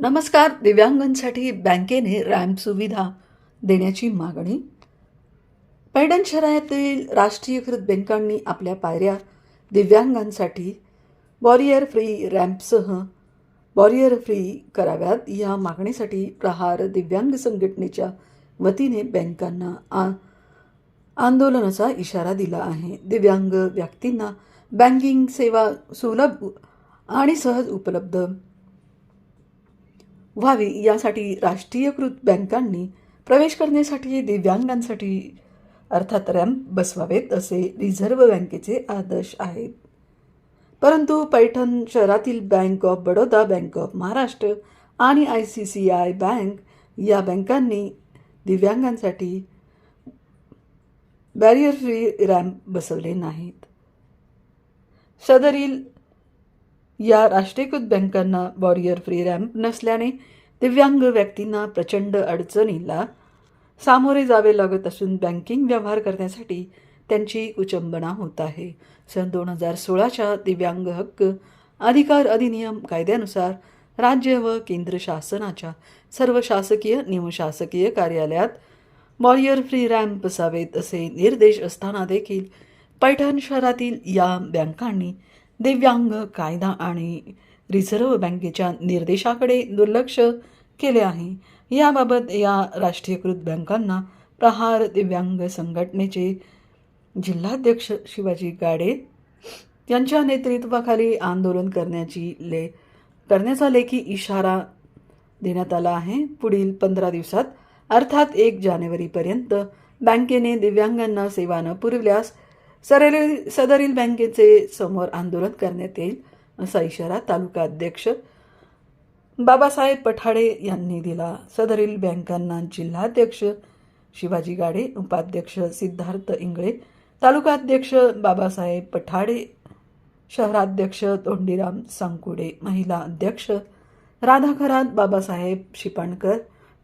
नमस्कार दिव्यांगांसाठी बँकेने रॅम्प सुविधा देण्याची मागणी. पैठण शहरातील राष्ट्रीयकृत बँकांनी आपल्या पायऱ्या दिव्यांगांसाठी वॉरियर फ्री रॅम्पसह वॉरियर फ्री कराव्यात. या मागणीसाठी प्रहार दिव्यांग संघटनेच्या वतीने बँकांना आ आंदोलनाचा इशारा दिला आहे. दिव्यांग व्यक्तींना बँकिंग सेवा सुलभ आणि सहज उपलब्ध व्हावी यासाठी राष्ट्रीयकृत बँकांनी प्रवेश करण्यासाठी दिव्यांगांसाठी अर्थात रॅम्प बसवावेत असे रिझर्व्ह बँकेचे आदर्श आहेत. परंतु पैठण शहरातील bank of Baroda bank of Maharashtra आणि I C C I bank या बँकांनी दिव्यांगांसाठी बॅरियर फ्री रॅम्प बसवले नाहीत. सदरील या राष्ट्रीयकृत बँकांना बॉरियर फ्री रॅम्प नसल्याने दिव्यांग व्यक्तींना प्रचंड अडचणीला सामोरे जावे लागत असून बँकिंग व्यवहार करण्यासाठी त्यांची उचंबना होत आहे. सन दोन हजार सोळाच्या दिव्यांग हक्क अधिकार अधिनियम कायद्यानुसार राज्य व केंद्र शासनाच्या सर्व शासकीय निमशासकीय कार्यालयात वॉरियर फ्री रॅम्प असावेत असे निर्देश असताना देखील पैठण शहरातील या बँकांनी दिव्यांग कायदा आणि रिझर्व्ह बँकेच्या निर्देशाकडे दुर्लक्ष केले आहे. याबाबत या राष्ट्रीयकृत बँकांना प्रहार दिव्यांग संघटनेचे जिल्हाध्यक्ष शिवाजी गाडे यांच्या नेतृत्वाखाली आंदोलन करण्याची ले करण्याचा लेखी इशारा देण्यात आला आहे. पुढील पंधरा दिवसात अर्थात एक जानेवारीपर्यंत बँकेने दिव्यांगांना सेवा न पुरविल्यास सरेल सदरील बँकेचे समोर आंदोलन करण्यात येईल असा इशारा तालुका अध्यक्ष बाबासाहेब पठाडे यांनी दिला. सदरील बँकांना जिल्हाध्यक्ष शिवाजी गाडे उपाध्यक्ष सिद्धार्थ इंगळे तालुका अध्यक्ष बाबासाहेब पठाडे शहराध्यक्ष तोंडीराम सांकुडे महिला अध्यक्ष राधाखरात बाबासाहेब शिपाणकर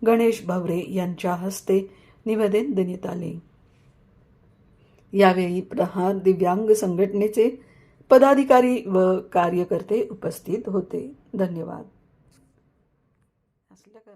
गणेश भवरे यांच्या हस्ते निवेदन देण्यात आले. यावेळी प्रहार दिव्यांग संघटनेचे पदाधिकारी व कार्यकर्ते उपस्थित होते. धन्यवाद. असलं का